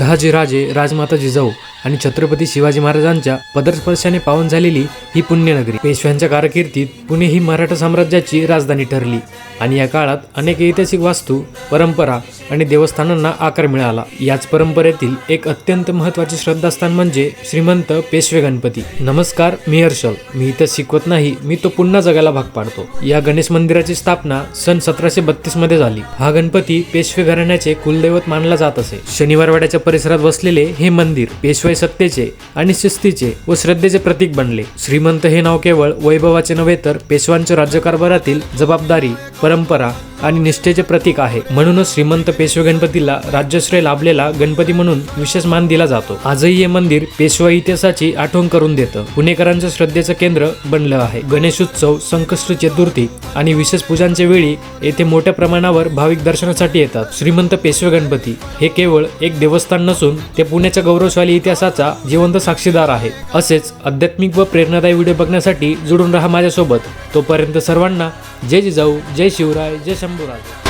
शहाजीराजे राजमाता जिजाऊ आणि छत्रपती शिवाजी महाराजांच्या पदस्पर्शाने पावन झालेली ही पुण्यनगरी. पेशव्यांच्या कारकिर्दीत पुणे ही मराठा साम्राज्याची राजधानी ठरली आणि या काळात अनेक ऐतिहासिक वास्तू परंपरा आणि देवस्थानांना आकार मिळाला. याच परंपरेतील एक अत्यंत महत्त्वाचे श्रद्धास्थान म्हणजे श्रीमंत पेशवे गणपती. नमस्कार मी हर्षल. मी इथं शिकवत नाही मी तो पुन्हा जगाला भाग पाडतो. या गणेश मंदिराची स्थापना सन सतराशे बत्तीसमध्ये झाली. हा गणपती पेशवे घराण्याचे कुलदैवत मानला जात असे. शनिवारवाड्याच्या परिसरात वसलेले हे मंदिर पेशवाई सत्तेचे आणि शिस्तीचे व श्रद्धेचे प्रतीक बनले. श्रीमंत हे नाव केवळ वैभवाचे नव्हे तर पेशवांच्या राज्यकारभारातील जबाबदारी परंपरा आणि निष्ठेचे प्रतीक आहे. म्हणूनच श्रीमंत पेशवे गणपतीला राज्यश्रेय लाभलेला गणपती म्हणून विशेष मान दिला जातो. आजही हे मंदिर पेशवा इतिहासाची आठवण करून देतं. पुणेकरांच्या श्रद्धेचं केंद्र बनलं आहे. गणेशोत्सव संकष्ट चतुर्थी आणि विशेष पूजांच्या वेळी येथे मोठ्या प्रमाणावर भाविक दर्शनासाठी येतात. श्रीमंत पेशवे गणपती हे केवळ एक देवस्थान नसून ते पुण्याच्या गौरवशाली इतिहासाचा जिवंत साक्षीदार आहे. असेच आध्यात्मिक व प्रेरणादायी व्हिडिओ बघण्यासाठी जुळून राहा माझ्यासोबत. तोपर्यंत सर्वांना जय जिजाऊ जय शिवराय जय 전부라고.